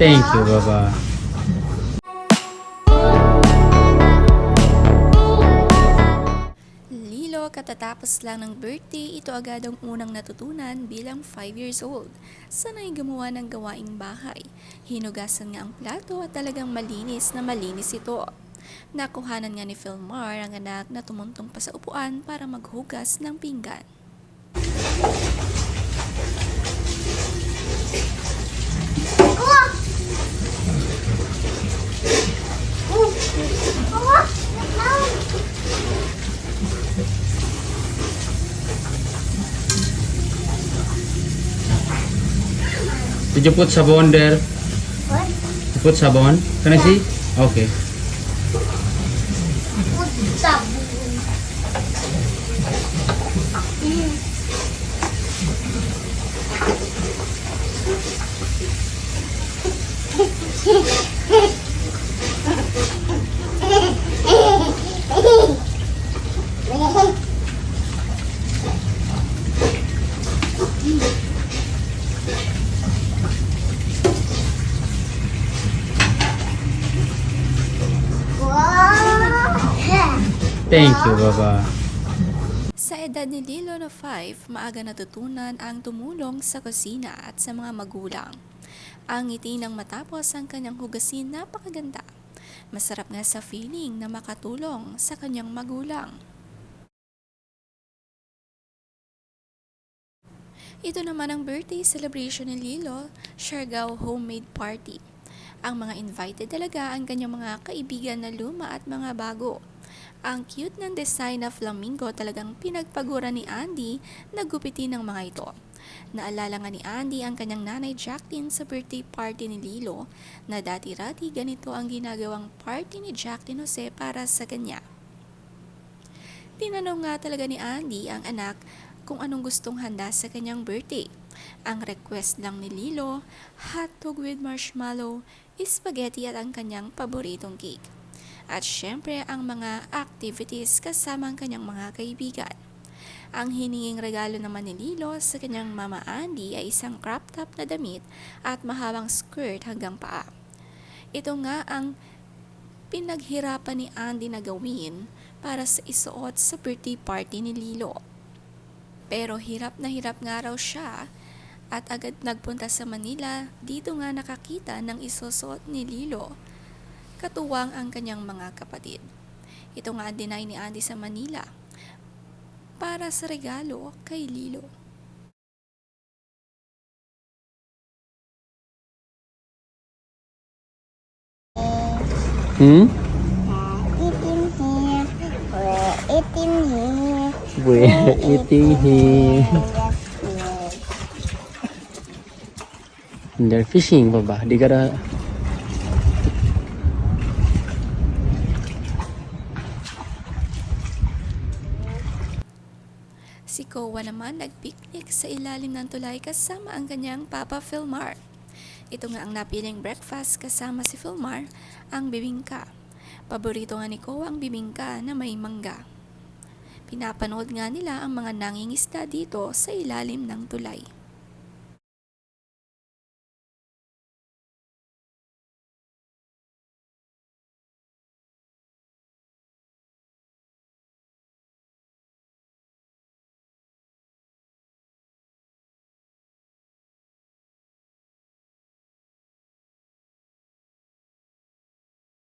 Thank you, Baba. Lilo, katatapos lang ng birthday, ito agad ang unang natutunan bilang 5 years old. Sanay gumawa ng gawaing bahay. Hinugasan nga ang plato at talagang malinis na malinis ito. Nakuhanan nga ni Philmar ang anak na tumuntong pa sa upuan para maghugas ng pinggan. Did you put sabon there? What? You put sabon? Can I see? Okay. Put sabon. Thank you, Baba. Sa edad ni Lilo na 5, maaga natutunan ang tumulong sa kusina at sa mga magulang. Ang ngiti ng matapos ang kanyang hugasin napakaganda. Masarap nga sa feeling na makatulong sa kanyang magulang. Ito naman ang birthday celebration ni Lilo, Siargao Homemade Party. Ang mga invited talaga ang kanyang mga kaibigan na luma at mga bago. Ang cute ng design na flamingo talagang pinagpagura ni Andy na gupitin ng mga ito. Naalala nga ni Andy ang kanyang nanay Jacqueline sa birthday party ni Lilo na dati-rati ganito ang ginagawang party ni Jacqueline Jose para sa kanya. Tinanong nga talaga ni Andy ang anak kung anong gustong handa sa kanyang birthday. Ang request lang ni Lilo, hotdog with marshmallow, spaghetti at ang kanyang paboritong cake. At syempre ang mga activities kasama ang kanyang mga kaibigan. Ang hininging regalo naman ni Lilo sa kanyang mama Andy ay isang crop top na damit at mahabang skirt hanggang paa. Ito nga ang pinaghirapan ni Andy na gawin para sa isuot sa birthday party ni Lilo. Pero hirap na hirap nga raw siya at agad nagpunta sa Manila dito nga nakakita ng isusuot ni Lilo. Katuwang ang kanyang mga kapatid. Ito nga ang dinay ni Andy sa Manila para sa regalo kay Lilo. Hmm? Eating here. We're eating here. We're eating here. They're fishing, Baba. They gotta... Si Kowa naman nagpiknik sa ilalim ng tulay kasama ang kanyang Papa Philmar. Ito nga ang napiling breakfast kasama si Philmar, ang bibingka. Paborito nga ni Kowa ang bibingka na may mangga. Pinapanood nga nila ang mga nangingisda dito sa ilalim ng tulay.